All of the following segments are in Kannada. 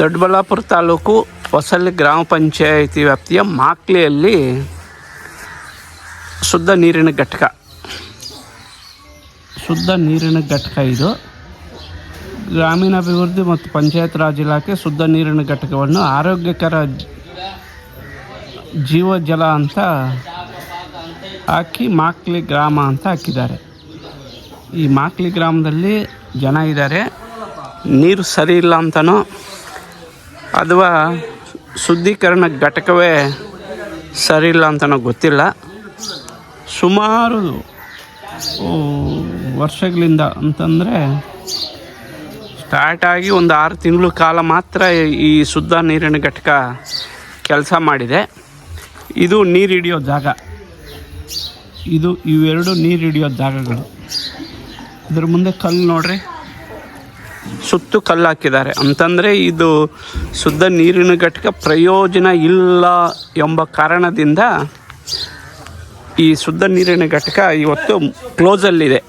ದೊಡ್ಡಬಳ್ಳಾಪುರ ತಾಲೂಕು ಹೊಸಲ್ಲಿ ಗ್ರಾಮ ಪಂಚಾಯಿತಿ ವ್ಯಾಪ್ತಿಯ ಮಾಕ್ಲಿಯಲ್ಲಿ ಶುದ್ಧ ನೀರಿನ ಘಟಕ. ಶುದ್ಧ ನೀರಿನ ಘಟಕ ಇದು. ಗ್ರಾಮೀಣಾಭಿವೃದ್ಧಿ ಮತ್ತು ಪಂಚಾಯತ್ ರಾಜ್ ಇಲಾಖೆ ಶುದ್ಧ ನೀರಿನ ಘಟಕವನ್ನು ಆರೋಗ್ಯಕರ ಜೀವಜಲ ಅಂತ ಹಾಕಿ ಮಾಕ್ಲಿ ಗ್ರಾಮ ಅಂತ ಹಾಕಿದ್ದಾರೆ. ಈ ಮಾಕ್ಲಿ ಗ್ರಾಮದಲ್ಲಿ ಜನ ಇದ್ದಾರೆ. ನೀರು ಸರಿ ಇಲ್ಲ ಅಂತನೋ ಅಥವಾ ಶುದ್ಧೀಕರಣ ಘಟಕವೇ ಸರಿ ಇಲ್ಲ ಅಂತನೋ ಗೊತ್ತಿಲ್ಲ. ಸುಮಾರು ವರ್ಷಗಳಿಂದ ಅಂತಂದರೆ ಸ್ಟಾರ್ಟ್ ಆಗಿ ಒಂದು ಆರು ತಿಂಗಳು ಕಾಲ ಮಾತ್ರ ಈ ಶುದ್ಧ ನೀರಿನ ಘಟಕ ಕೆಲಸ ಮಾಡಿದೆ. ಇದು ನೀರು ಹಿಡಿಯೋ ಜಾಗ. ಇದು ಇವೆರಡು ನೀರು ಹಿಡಿಯೋ ಜಾಗಗಳು. ಇದ್ರ ಮುಂದೆ ಕಲ್ಲು ನೋಡ್ರಿ. ಸುತ್ತು ಕಲ್ಲು ಹಾಕಿದ್ದಾರೆ ಅಂತಂದರೆ ಇದು ಶುದ್ಧ ನೀರಿನ ಘಟಕ ಪ್ರಯೋಜನ ಇಲ್ಲ ಎಂಬ ಕಾರಣದಿಂದ ಈ ಶುದ್ಧ ನೀರಿನ ಘಟಕ ಇವತ್ತು ಕ್ಲೋಸಲ್ಲಿದೆ.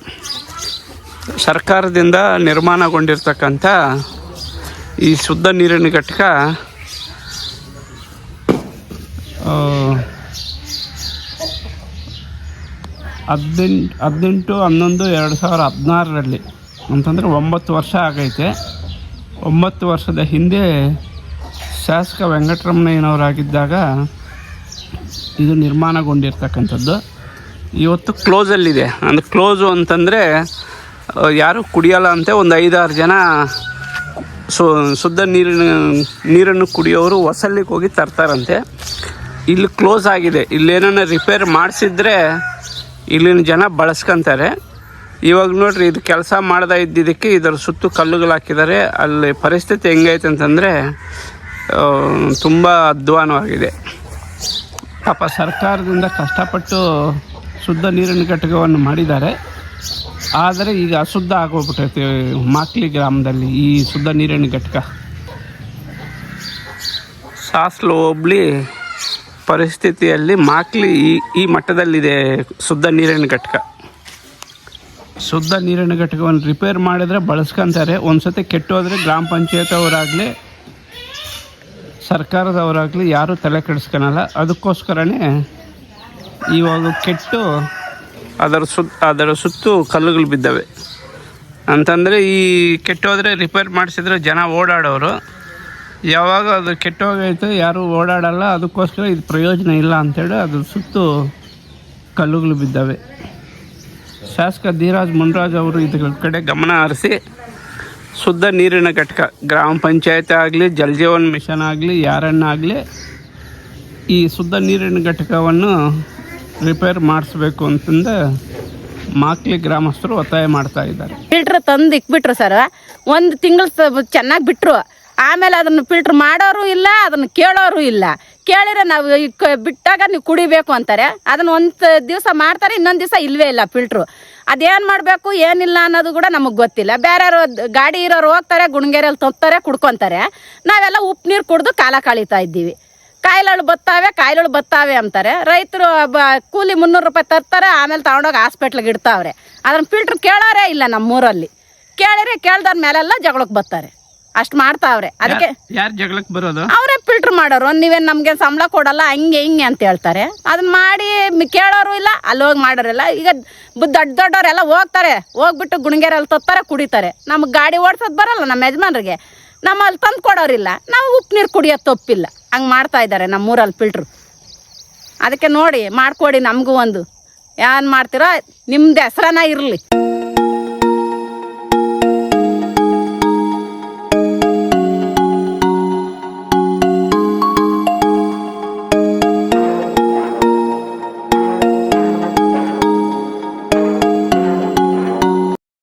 ಸರ್ಕಾರದಿಂದ ನಿರ್ಮಾಣಗೊಂಡಿರ್ತಕ್ಕಂಥ ಈ ಶುದ್ಧ ನೀರಿನ ಘಟಕ ಹದಿನೆಂಟು ಹದಿನೆಂಟು, ಹನ್ನೊಂದು, ಎರಡು ಸಾವಿರ ಹದಿನಾರರಲ್ಲಿ ಅಂತಂದರೆ ಒಂಬತ್ತು ವರ್ಷ ಆಗೈತೆ. ಒಂಬತ್ತು ವರ್ಷದ ಹಿಂದೆ ಶಾಸಕ ವೆಂಕಟರಮಣಯ್ಯನವರಾಗಿದ್ದಾಗ ಇದು ನಿರ್ಮಾಣಗೊಂಡಿರ್ತಕ್ಕಂಥದ್ದು. ಇವತ್ತು ಕ್ಲೋಸಲ್ಲಿದೆ ಅಂದರೆ ಕ್ಲೋಸು ಅಂತಂದರೆ ಯಾರು ಕುಡಿಯಲ್ಲ ಅಂತೆ ಒಂದು ಐದಾರು ಜನ ಸು, ಶುದ್ಧ ನೀರಿನ, ನೀರನ್ನು ಕುಡಿಯೋರು ಹೊಸಲ್ಲಿಗೆ ಹೋಗಿ ತರ್ತಾರಂತೆ. ಇಲ್ಲಿ ಕ್ಲೋಸ್ ಆಗಿದೆ. ಇಲ್ಲೇನ ರಿಪೇರ್ ಮಾಡಿಸಿದ್ರೆ ಇಲ್ಲಿನ ಜನ ಬಳಸ್ಕೊಂತಾರೆ. ಇವಾಗ ನೋಡ್ರಿ ಇದು ಕೆಲಸ ಮಾಡ್ತಾ ಇದ್ದಿದ್ದಕ್ಕೆ ಇದರ ಸುತ್ತು ಕಲ್ಲುಗಳು ಹಾಕಿದ್ದಾರೆ. ಅಲ್ಲಿ ಪರಿಸ್ಥಿತಿ ಹೆಂಗೈತೆ ಅಂತಂದರೆ ತುಂಬ ಅಧ್ವಾನವಾಗಿದೆ. ಪಾಪ ಸರ್ಕಾರದಿಂದ ಕಷ್ಟಪಟ್ಟು ಶುದ್ಧ ನೀರಿನ ಘಟಕವನ್ನು ಮಾಡಿದ್ದಾರೆ. ಆದರೆ ಈಗ ಅಶುದ್ಧ ಆಗೋಗ್ಬಿಟ್ಟೈತೆ ಮಾಕ್ಲಿ ಗ್ರಾಮದಲ್ಲಿ ಈ ಶುದ್ಧ ನೀರಿನ ಘಟಕ. ಸಾಸ್ಲು ಹೋಬ್ಳಿ ಪರಿಸ್ಥಿತಿಯಲ್ಲಿ ಮಾಕ್ಲಿ ಈ ಈ ಮಟ್ಟದಲ್ಲಿದೆ ಶುದ್ಧ ನೀರಿನ ಘಟಕ. ಶುದ್ಧ ನೀರಿನ ಘಟಕವನ್ನು ರಿಪೇರ್ ಮಾಡಿದರೆ ಬಳಸ್ಕೊಂತಾರೆ. ಒಂದು ಸತಿ ಕೆಟ್ಟೋದ್ರೆ ಗ್ರಾಮ ಪಂಚಾಯತ್ ಅವರಾಗಲಿ ಸರ್ಕಾರದವರಾಗಲಿ ಯಾರೂ ತಲೆ ಕೆಡಿಸ್ಕೊಳಲ್ಲ. ಅದಕ್ಕೋಸ್ಕರನೇ ಇವಾಗ ಕೆಟ್ಟು ಅದರ ಸುತ್ತ ಅದರ ಸುತ್ತು ಕಲ್ಲುಗಳು ಬಿದ್ದವೆ. ಅಂತಂದರೆ ಈ ಕೆಟ್ಟೋದ್ರೆ ರಿಪೇರ್ ಮಾಡಿಸಿದ್ರೆ ಜನ ಓಡಾಡೋರು. ಯಾವಾಗ ಅದು ಕೆಟ್ಟೋಗೈತೆ ಯಾರೂ ಓಡಾಡಲ್ಲ. ಅದಕ್ಕೋಸ್ಕರ ಇದು ಪ್ರಯೋಜನ ಇಲ್ಲ ಅಂತೇಳಿ ಅದ್ರ ಸುತ್ತು ಕಲ್ಲುಗಳು ಬಿದ್ದವೆ. ಶಾಸಕ ಧೀರಾಜ್ ಮುನ್ರಾಜ್ ಅವರು ಇದ್ರ ಕಡೆ ಗಮನ ಹರಿಸಿ, ಶುದ್ಧ ನೀರಿನ ಘಟಕ, ಗ್ರಾಮ ಪಂಚಾಯತ್ ಆಗಲಿ ಜಲಜೀವನ್ ಮಿಷನ್ ಆಗಲಿ ಯಾರನ್ನಾಗಲಿ ಈ ಶುದ್ಧ ನೀರಿನ ಘಟಕವನ್ನು ರಿಪೇರ್ ಮಾಡಿಸ್ಬೇಕು ಅಂತಂದು ಮಾಕ್ಲಿ ಗ್ರಾಮಸ್ಥರು ಒತ್ತಾಯ ಮಾಡ್ತಾ ಇದ್ದಾರೆ. ಫಿಲ್ಟ್ರ್ ತಂದು ಇಕ್ಬಿಟ್ರು ಸರ್ ಒಂದು ತಿಂಗಳು ಚೆನ್ನಾಗಿ ಬಿಟ್ಟರು ಆಮೇಲೆ ಅದನ್ನು ಫಿಲ್ಟ್ರ್ ಮಾಡೋರು ಇಲ್ಲ, ಅದನ್ನು ಕೇಳೋರು ಇಲ್ಲ. ಕೇಳಿದ್ರೆ ನಾವು ಬಿಟ್ಟಾಗ ನೀವು ಕುಡಿಬೇಕು ಅಂತಾರೆ. ಅದನ್ನು ಒಂದು ದಿವಸ ಮಾಡ್ತಾರೆ ಇನ್ನೊಂದು ದಿವಸ ಇಲ್ವೇ ಇಲ್ಲ ಫಿಲ್ಟ್ರು ಅದೇನು ಮಾಡಬೇಕು ಏನಿಲ್ಲ ಅನ್ನೋದು ಕೂಡ ನಮಗೆ ಗೊತ್ತಿಲ್ಲ. ಬೇರೆಯವರು ಗಾಡಿ ಇರೋರು ಹೋಗ್ತಾರೆ ಗುಣಗೆರೆಯಲ್ಲಿ ತೊತ್ತಾರೆ ಕುಡ್ಕೊತಾರೆ. ನಾವೆಲ್ಲ ಉಪ್ಪು ನೀರು ಕುಡಿದು ಕಾಲ ಕಳೀತಾ ಇದ್ದೀವಿ. ಕಾಯಿಲೆಗಳು ಬತ್ತಾವೆ ಕಾಯಿಲೆಗಳು ಬತ್ತಾವೆ ಅಂತಾರೆ. ರೈತರು ಬ ಕೂಲಿ ಮುನ್ನೂರು ರೂಪಾಯಿ ತರ್ತಾರೆ ಆಮೇಲೆ ತಗೊಂಡೋಗಿ ಹಾಸ್ಪಿಟ್ಲಿಗೆ ಇಡ್ತಾವ್ರೆ. ಅದನ್ನ ಫಿಲ್ಟ್ರ್ ಕೇಳೋರೇ ಇಲ್ಲ ನಮ್ಮೂರಲ್ಲಿ. ಕೇಳಿದ್ರೆ ಕೇಳ್ದವ್ರ ಮೇಲೆಲ್ಲ ಜಗಳಕ್ಕೆ ಬರ್ತಾರೆ ಅಷ್ಟು ಮಾಡ್ತಾವ್ರೆ. ಅದಕ್ಕೆ ಯಾರು ಜಗಳಕ್ಕೆ ಬರೋದು? ಅವರೇ ಮಾಡೋರು. ನೀವೇನು ನಮಗೆ ಸಂಬಳ ಕೊಡಲ್ಲ, ಹಂಗೆ ಹಿಂಗೆ ಅಂತ ಹೇಳ್ತಾರೆ. ಅದನ್ನ ಮಾಡಿ ಕೇಳೋರು ಇಲ್ಲ, ಅಲ್ಲಿ ಹೋಗಿ ಮಾಡೋರಿಲ್ಲ ಈಗ ದೊಡ್ಡ ದೊಡ್ಡವರೆಲ್ಲ ಹೋಗ್ತಾರೆ, ಹೋಗ್ಬಿಟ್ಟು ಗುಣಗೆರೆಯಲ್ಲಿ ತೊತ್ತಾರೆ, ಕುಡಿತಾರೆ. ನಮ್ಗೆ ಗಾಡಿ ಓಡ್ಸೋದು ಬರಲ್ಲ ನಮ್ಮ ಯಜಮಾನ್ರಿಗೆ. ನಮ್ಮ ಅಲ್ಲಿ ತಂದು ಕೊಡೋರಿಲ್ಲ. ನಾವು ಉಪ್ಪು ನೀರು ಕುಡಿಯೋದು ತಪ್ಪಿಲ್ಲ. ಹಂಗೆ ಮಾಡ್ತಾ ಇದ್ದಾರೆ ನಮ್ಮೂರಲ್ಲಿ ಫಿಲ್ಟ್ರು ಅದಕ್ಕೆ ನೋಡಿ, ಮಾಡಿಕೊಡಿ ನಮಗೂ ಒಂದು. ಏನು ಮಾಡ್ತೀರೋ, ನಿಮ್ದು ಹೆಸ್ರನ ಇರಲಿ.